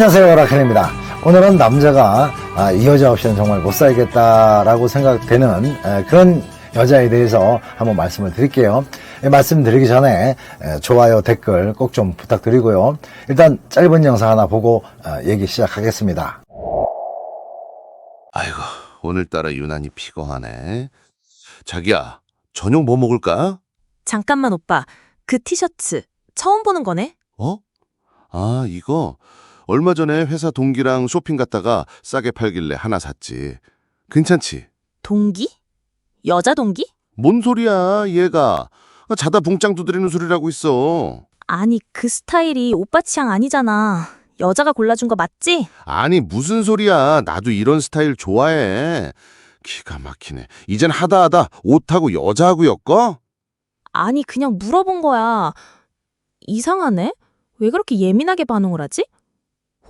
안녕하세요 라켄입니다 오늘은 남자가 아, 이 여자 없이는 정말 못 살겠다라고 생각되는 에, 그런 여자에 대해서 한번 말씀을 드릴게요 예, 말씀드리기 전에 에, 좋아요 댓글 꼭 좀 부탁드리고요 일단 짧은 영상 하나 보고 어, 얘기 시작하겠습니다 아이고, 오늘따라 유난히 피곤하네. 자기야, 저녁 뭐 먹을까? 잠깐만 오빠. 그 티셔츠 처음 보는 거네? 어? 아, 이거 얼마 전에 회사 동기랑 쇼핑 갔다가 싸게 팔길래 하나 샀지. 괜찮지? 동기? 여자 동기? 뭔 소리야, 얘가. 자다 붕짱 두드리는 소리라고 있어. 아니 그 스타일이 오빠 취향 아니잖아. 여자가 골라준 거 맞지? 아니, 무슨 소리야. 나도 이런 스타일 좋아해. 기가 막히네. 이젠 하다 하다 옷하고 여자하고 엮어? 아니 그냥 물어본 거야. 이상하네? 왜 그렇게 예민하게 반응을 하지?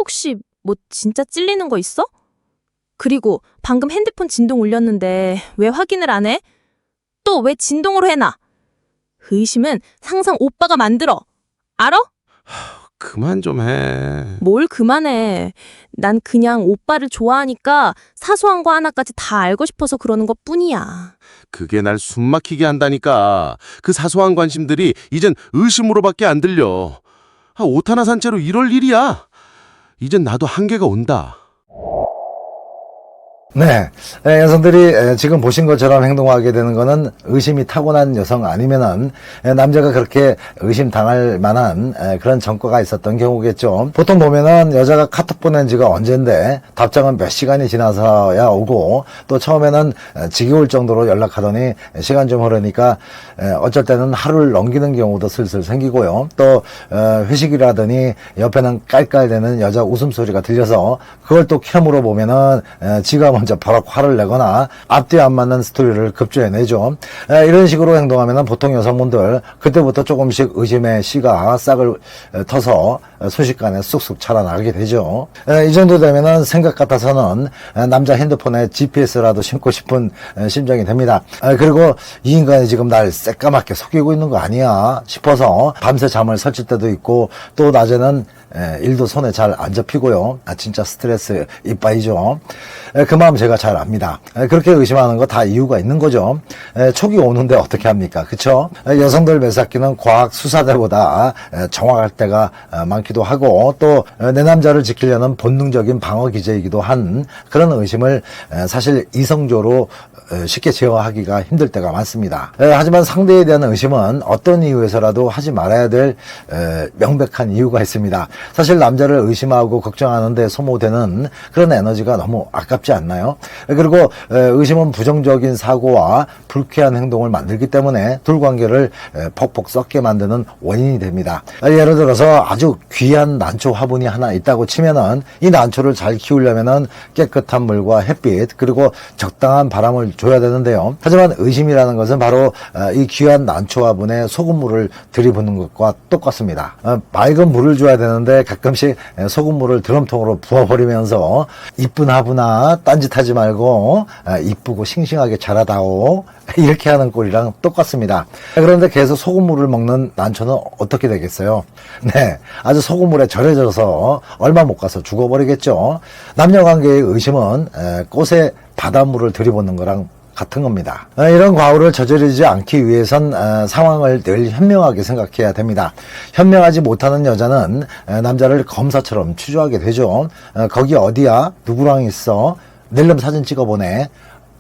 혹시 뭐 진짜 찔리는 거 있어? 그리고 방금 핸드폰 진동 울렸는데 왜 확인을 안 해? 또 왜 진동으로 해놔? 의심은 항상 오빠가 만들어. 알아? 그만 좀 해. 뭘 그만해. 난 그냥 오빠를 좋아하니까 사소한 거 하나까지 다 알고 싶어서 그러는 것 뿐이야. 그게 날 숨막히게 한다니까. 그 사소한 관심들이 이젠 의심으로밖에 안 들려. 아, 옷 하나 산 채로 이럴 일이야. 이젠 나도 한계가 온다. 네, 에, 여성들이 에, 지금 보신 것처럼 행동하게 되는 것은 의심이 타고난 여성 아니면은 에, 남자가 그렇게 의심당할 만한 에, 그런 전과가 있었던 경우겠죠. 보통 보면은 여자가 카톡 보낸 지가 언젠데 답장은 몇 시간이 지나서야 오고 또 처음에는 에, 지겨울 정도로 연락하더니 시간 좀 흐르니까 에, 어쩔 때는 하루를 넘기는 경우도 슬슬 생기고요. 또 어, 회식이라더니 옆에는 깔깔대는 여자 웃음소리가 들려서 그걸 또 캠으로 보면은 에, 지가 먼저 바로 화를 내거나 앞뒤 안 맞는 스토리를 급조해내죠. 에, 이런 식으로 행동하면 보통 여성분들 그때부터 조금씩 의심의 씨가 싹을 에, 터서 에, 순식간에 쑥쑥 자라나게 되죠. 에, 이 정도 되면은 생각 같아서는 에, 남자 핸드폰에 GPS라도 심고 싶은 에, 심정이 됩니다. 에, 그리고 이 인간이 지금 날 새까맣게 속이고 있는 거 아니야 싶어서 밤새 잠을 설칠 때도 있고 또 낮에는 에, 일도 손에 잘 안 잡히고요. 아, 진짜 스트레스 이빠이죠. 에, 그 마음 제가 잘 압니다. 에, 그렇게 의심하는 거 다 이유가 있는 거죠. 에, 촉이 오는데 어떻게 합니까? 그쵸? 에, 여성들 매사기는 과학 수사대보다 에, 정확할 때가 어, 많기도 하고 또 내 남자를 지키려는 본능적인 방어 기제이기도 한 그런 의심을 에, 사실 이성적으로 에, 쉽게 제어하기가 힘들 때가 많습니다. 에, 하지만 상대에 대한 의심은 어떤 이유에서라도 하지 말아야 될 에, 명백한 이유가 있습니다. 사실 남자를 의심하고 걱정하는데 소모되는 그런 에너지가 너무 아깝지 않나요? 에, 그리고 에, 의심은 부정적인 사고와 불쾌한 행동을 만들기 때문에 둘 관계를 에, 퍽퍽 썩게 만드는 원인이 됩니다. 에, 예를 들어서 아주 귀한 난초 화분이 하나 있다고 치면은 이 난초를 잘 키우려면은 깨끗한 물과 햇빛 그리고 적당한 바람을 줘야 되는데요. 하지만 의심이라는 것은 바로 어, 이 귀한 난초 화분에 소금물을 들이붓는 것과 똑같습니다. 어, 맑은 물을 줘야 되는데 가끔씩 에, 소금물을 드럼통으로 부어버리면서 이쁜 화분아 딴짓하지 말고 어, 이쁘고 싱싱하게 자라다오 이렇게 하는 꼴이랑 똑같습니다. 그런데 계속 소금물을 먹는 난초는 어떻게 되겠어요? 네, 아주 소금물에 절여져서 얼마 못 가서 죽어버리겠죠. 남녀 관계의 의심은 에, 꽃에 바닷물을 들이붓는 거랑 같은 겁니다. 어, 이런 과오를 저지르지 않기 위해선 어, 상황을 늘 현명하게 생각해야 됩니다. 현명하지 못하는 여자는 에, 남자를 검사처럼 추조하게 되죠. 어, 거기 어디야? 누구랑 있어? 낼름 사진 찍어보내.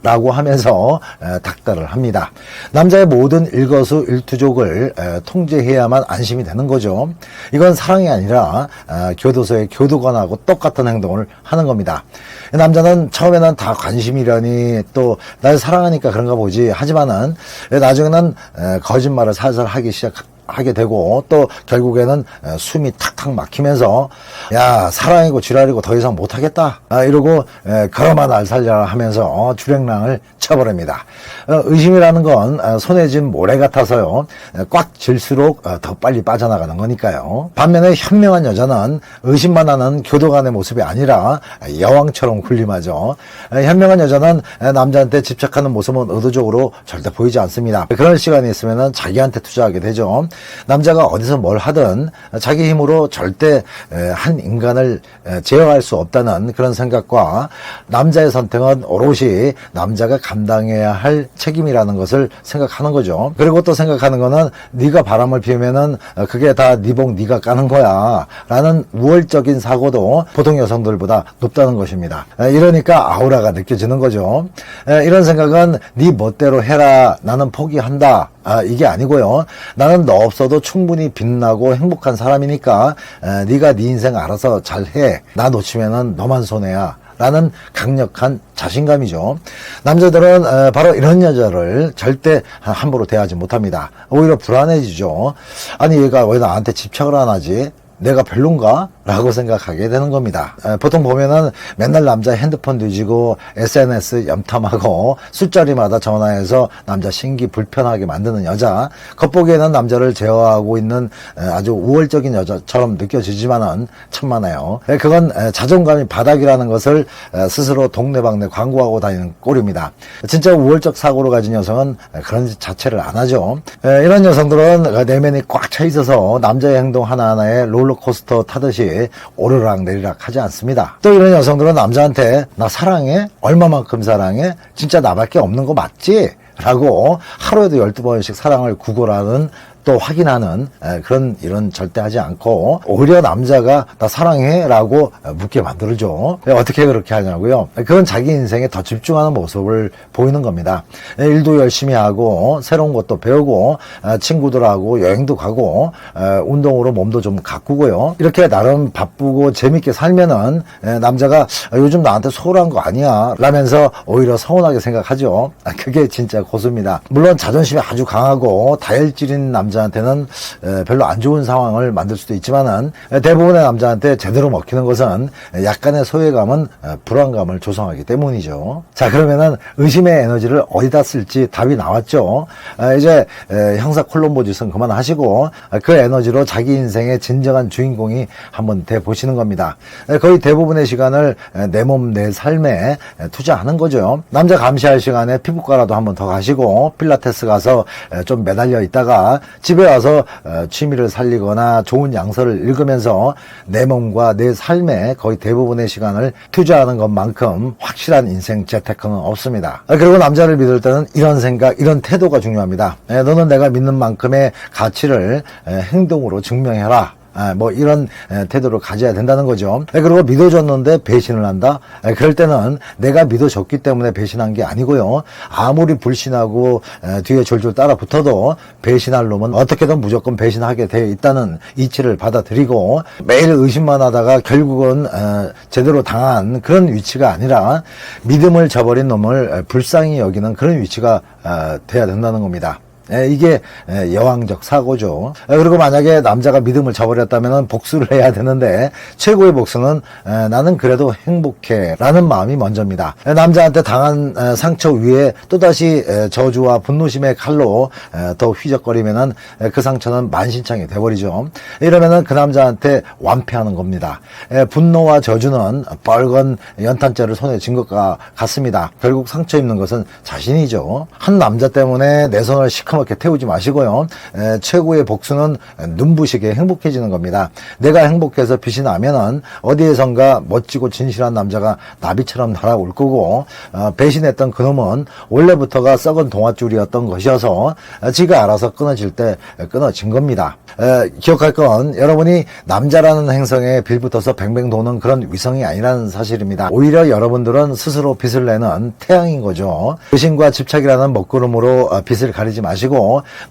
라고 하면서 에, 닥달을 합니다. 남자의 모든 일거수 일투족을 에, 통제해야만 안심이 되는 거죠. 이건 사랑이 아니라 어, 교도소의 교도관하고 똑같은 행동을 하는 겁니다. 남자는 처음에는 다 관심이려니 또 날 사랑하니까 그런가 보지 하지만은 나중에는 에, 거짓말을 살살 하기 시작. 하게 되고 또 결국에는 에, 숨이 탁탁 막히면서 야 사랑이고 지랄이고 더 이상 못하겠다 아, 이러고 에, 걸어마 날 살려라 하면서 어, 주랭랑을 쳐버립니다. 어, 의심이라는 건 어, 손에 쥔 모래 같아서요 에, 꽉 질수록 어, 더 빨리 빠져나가는 거니까요. 반면에 현명한 여자는 의심만 하는 교도관의 모습이 아니라 여왕처럼 군림하죠. 에, 현명한 여자는 에, 남자한테 집착하는 모습은 의도적으로 절대 보이지 않습니다. 그런 시간이 있으면 자기한테 투자하게 되죠. 남자가 어디서 뭘 하든 자기 힘으로 절대 에, 한 인간을 에, 제어할 수 없다는 그런 생각과 남자의 선택은 오롯이 남자가 감당해야 할 책임이라는 것을 생각하는 거죠. 그리고 또 생각하는 거는 네가 바람을 피우면은 어, 그게 다 네복 네가 까는 거야 라는 우월적인 사고도 보통 여성들보다 높다는 것입니다. 에, 이러니까 아우라가 느껴지는 거죠. 에, 이런 생각은 네 멋대로 해라 나는 포기한다 아, 이게 아니고요. 나는 너 없어도 충분히 빛나고 행복한 사람이니까 에, 네가 네 인생 알아서 잘해. 나 놓치면은 너만 손해야. 라는 강력한 자신감이죠. 남자들은 에, 바로 이런 여자를 절대 함부로 대하지 못합니다. 오히려 불안해지죠. 아니 얘가 왜 나한테 집착을 안 하지? 내가 별론가? 라고 생각하게 되는 겁니다. 에, 보통 보면은 맨날 남자 핸드폰 뒤지고 SNS 염탐하고 술자리마다 전화해서 남자 신기 불편하게 만드는 여자. 겉보기에는 남자를 제어하고 있는 에, 아주 우월적인 여자처럼 느껴지지만은 천만에요. 에, 그건 에, 자존감이 바닥이라는 것을 에, 스스로 동네방네 광고하고 다니는 꼴입니다. 진짜 우월적 사고를 가진 여성은 에, 그런 짓 자체를 안 하죠. 에, 이런 여성들은 내면이 꽉 차 있어서 남자의 행동 하나하나에 롤러코스터 타듯이 오르락 내리락 하지 않습니다. 또 이런 여성들은 남자한테 나 사랑해? 얼마만큼 사랑해? 진짜 나밖에 없는 거 맞지? 라고 하루에도 12번씩 사랑을 구걸하는 또 확인하는 에, 그런 일은 절대 하지 않고 오히려 남자가 나 사랑해? 라고 묻게 만들죠. 에, 어떻게 그렇게 하냐고요? 에, 그건 자기 인생에 더 집중하는 모습을 보이는 겁니다. 에, 일도 열심히 하고 새로운 것도 배우고 에, 친구들하고 여행도 가고 에, 운동으로 몸도 좀 가꾸고요. 이렇게 나름 바쁘고 재밌게 살면은 에, 남자가 아, 요즘 나한테 소홀한 거 아니야 라면서 오히려 서운하게 생각하죠. 아, 그게 진짜 고수입니다. 물론 자존심이 아주 강하고 다혈질인 남자 한테는 에, 별로 안 좋은 상황을 만들 수도 있지만은 에, 대부분의 남자한테 제대로 먹히는 것은 에, 약간의 소외감은 에, 불안감을 조성하기 때문이죠. 자 그러면은 의심의 에너지를 어디다 쓸지 답이 나왔죠. 에, 이제 에, 형사 콜롬보 짓은 그만하시고 에, 그 에너지로 자기 인생의 진정한 주인공이 한번 돼 보시는 겁니다. 에, 거의 대부분의 시간을 내 몸 내 삶에 에, 투자하는 거죠. 남자 감시할 시간에 피부과라도 한번 더 가시고 필라테스 가서 에, 좀 매달려 있다가 집에 와서 어, 취미를 살리거나 좋은 양서를 읽으면서 내 몸과 내 삶에 거의 대부분의 시간을 투자하는 것만큼 확실한 인생 재테크는 없습니다. 아, 그리고 남자를 믿을 때는 이런 생각, 이런 태도가 중요합니다. 에, 너는 내가 믿는 만큼의 가치를 에, 행동으로 증명해라. 아, 뭐 이런 에, 태도를 가져야 된다는 거죠. 에, 그리고 믿어줬는데 배신을 한다. 에, 그럴 때는 내가 믿어줬기 때문에 배신한 게 아니고요. 아무리 불신하고 에, 뒤에 졸졸 따라 붙어도 배신할 놈은 어떻게든 무조건 배신하게 되어 있다는 이치를 받아들이고 매일 의심만 하다가 결국은 에, 제대로 당한 그런 위치가 아니라 믿음을 저버린 놈을 에, 불쌍히 여기는 그런 위치가 어, 돼야 된다는 겁니다. 예, 이게 예, 여왕적 사고죠. 예, 그리고 만약에 남자가 믿음을 저버렸다면 복수를 해야 되는데 최고의 복수는 예, 나는 그래도 행복해 라는 마음이 먼저입니다. 예, 남자한테 당한 예, 상처 위에 또다시 예, 저주와 분노심의 칼로 예, 더 휘적거리면은 예, 그 상처는 만신창이 돼버리죠. 이러면은 그 남자한테 완패하는 겁니다. 예, 분노와 저주는 빨간 연탄재를 손에 쥔 것과 같습니다. 결국 상처 입는 것은 자신이죠. 한 남자 때문에 내 손을 시커멓 게 태우지 마시고요. 에, 최고의 복수는 눈부시게 행복해지는 겁니다. 내가 행복해서 빛이 나면은 어디에선가 멋지고 진실한 남자가 나비처럼 날아올 거고 어, 배신했던 그놈은 원래부터가 썩은 동아줄이었던 것이어서 어, 지가 알아서 끊어질 때 끊어진 겁니다. 에, 기억할 건 여러분이 남자라는 행성에 빌붙어서 뱅뱅 도는 그런 위성이 아니라는 사실입니다. 오히려 여러분들은 스스로 빛을 내는 태양인 거죠. 의심과 집착이라는 먹구름으로 어, 빛을 가리지 마시고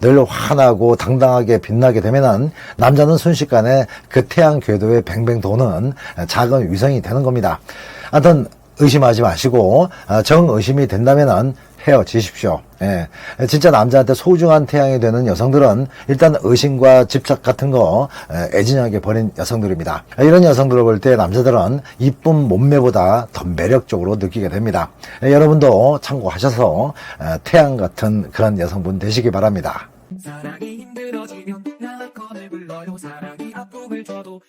늘 환하고 당당하게 빛나게 되면은 남자는 순식간에 그 태양 궤도에 뱅뱅 도는 작은 위성이 되는 겁니다. 하여튼 의심하지 마시고 어, 정의심이 된다면은 헤어지십시오. 예. 진짜 남자한테 소중한 태양이 되는 여성들은 일단 의심과 집착 같은 거 에, 애진하게 버린 여성들입니다. 이런 여성들을 볼 때 남자들은 이쁜 몸매보다 더 매력적으로 느끼게 됩니다. 예, 여러분도 참고하셔서 에, 태양 같은 그런 여성분 되시기 바랍니다. 사랑이 힘들어지면 나 꺼내 불러요 사랑이 아픔을 줘도